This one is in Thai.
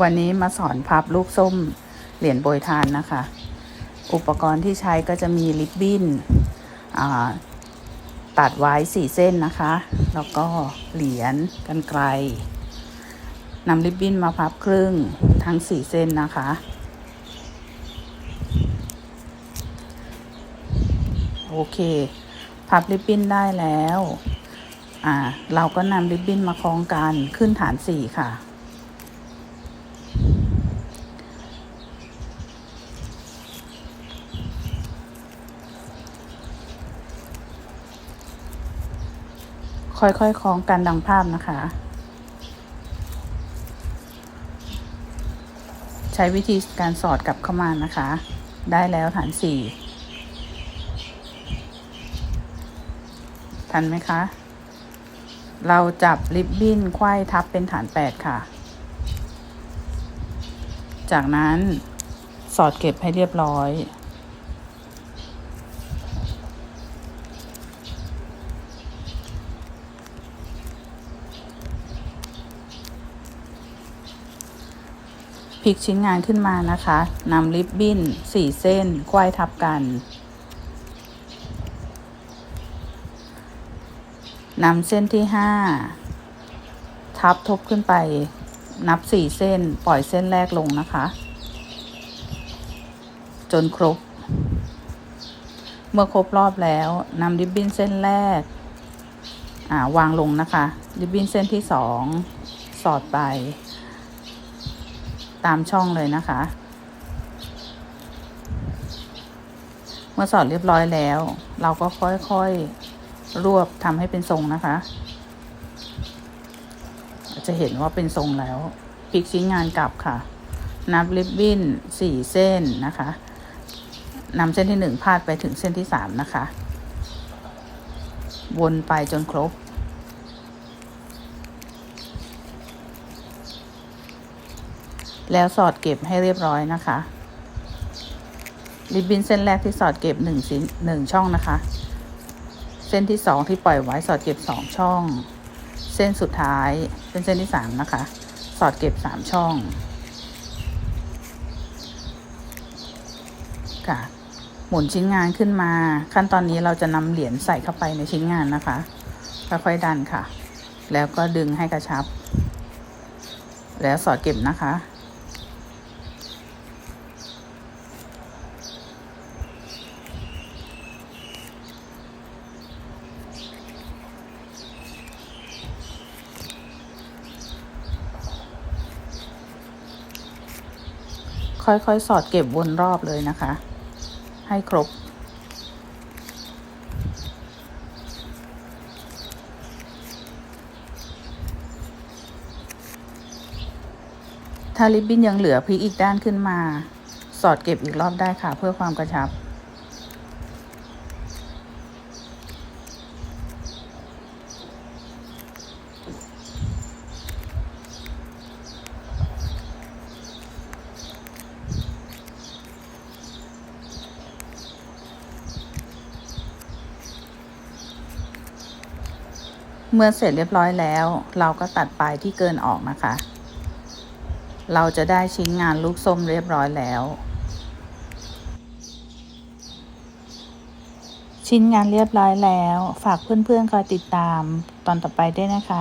วันนี้มาสอนพับลูกส้มเหรียญโปรยทานนะคะ อุปกรณ์ที่ใช้ก็จะมีลิปบิ้นตัดไว้สี่เส้นนะคะ แล้วก็เหรียญกันไกลนำลิปบิ้นมาพับครึ่งทั้งสี่เส้นนะคะ โอเค พับริบบิ้นได้แล้ว อ่า เราก็นำริบบิ้นมาคล้องกันขึ้นฐานสี่ค่ะ ค่อยๆคล้องกันดังภาพนะคะ ใช้วิธีการสอดกลับเข้ามานะคะ ได้แล้วฐานสี่ทันไหมคะ เราจับริบบิ้นควายทับเป็นฐานแปดค่ะ จากนั้นสอดเก็บให้เรียบร้อย ลิกชิ้นงานขึ้นมานะคะนำริบบิ้นสี่เส้นควายทับกันนำเส้นที่ห้าทับทบขึ้นไปนับสี่เส้นปล่อยเส้นแรกลงนะคะ จนครบ เมื่อครบรอบแล้วนำริบบิ้นเส้นแรกวางลงนะคะ ริบบิ้นเส้นที่สองสอดไป ตามช่องเลยนะคะ เมื่อสอดเรียบร้อยแล้ว เราก็ค่อยๆรวบทำให้เป็นทรงนะคะ จะเห็นว่าเป็นทรงแล้วพลิกชิ้นงานกลับค่ะ นับริบบิ้นสี่เส้นนะคะนำเส้นที่หนึ่งพาดไปถึงเส้นที่สามนะคะ วนไปจนครบ แล้วสอดเก็บให้เรียบร้อยนะคะ ริบบิ้นเส้นแรกที่สอดเก็บหนึ่งชิ้นหนึ่งช่องนะคะ เส้นที่สองที่ปล่อยไว้สอดเก็บสองช่อง เส้นสุดท้ายเป็นเส้นที่สามนะคะ สอดเก็บสามช่องค่ะหมุนชิ้นงานขึ้นมา ขั้นตอนนี้เราจะนำเหรียญใส่เข้าไปในชิ้นงานนะคะค่อยๆดันค่ะ แล้วก็ดึงให้กระชับ แล้วสอดเก็บนะคะ ค่อยๆ สอดเก็บวนรอบเลยนะคะ ให้ครบ ถ้าริบบิ้นยังเหลือพลิกอีกด้านขึ้นมา สอดเก็บอีกรอบได้ค่ะ เพื่อความกระชับ เมื่อเสร็จเรียบร้อยแล้ว เราก็ตัดปลายที่เกินออกนะคะ เราจะได้ชิ้นงานลูกส้มเรียบร้อยแล้ว ชิ้นงานเรียบร้อยแล้ว ฝากเพื่อนๆคอยติดตามตอนต่อไปด้วยนะคะ